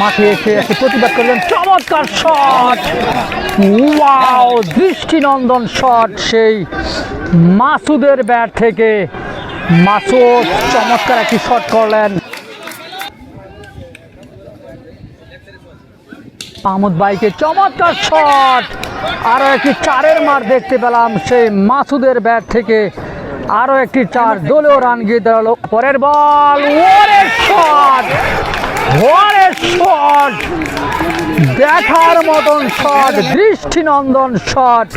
মাঠে এসে একটি প্রতিবাদ করলেন, চমৎকার শট ওয়াও দৃষ্টিনন্দন শট সেই মাসুদের ব্যাট থেকে মাসুদ চমৎকার একটি শট করলেন। মাহমুদ ভাইকে চমৎকার শট আরও একটি চারের মার দেখতে পেলাম, সেই মাসুদের ব্যাট থেকে আরও একটি চার দলীয় রান গিয়ে দাঁড়াল। পরের বল শট দেখার মতন শট দৃষ্টিনন্দন শট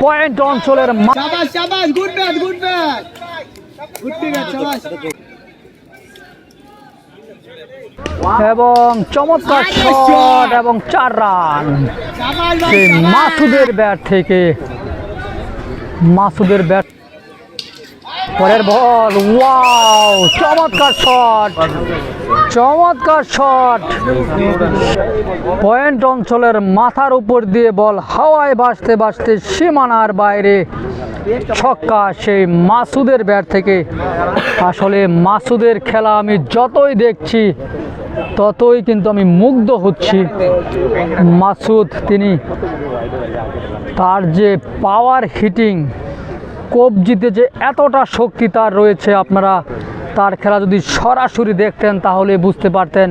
পয়েন্ট অঞ্চলের এবং চমৎকার শট এবং চার রান। মাসুদের ব্যাট থেকে মাসুদের ব্যাট পরের বল। ওয়াও চমৎকার শট চমৎকার শট পয়েন্ট অঞ্চলের মাথার উপর দিয়ে বল হাওয়ায় ভাসতে ভাসতে সীমানার বাইরে ছক্কা সেই মাসুদের ব্যাট থেকে। আসলে মাসুদের খেলা আমি যতই দেখছি, ততই কিন্তু আমি মুগ্ধ হচ্ছি। মাসুদ, তিনি তার যে পাওয়ার হিটিং কবজিতে যে এতটা শক্তি তার রয়েছে আপনারা, তার খেলা যদি সরাসরি দেখতেন তাহলে বুঝতে পারতেন।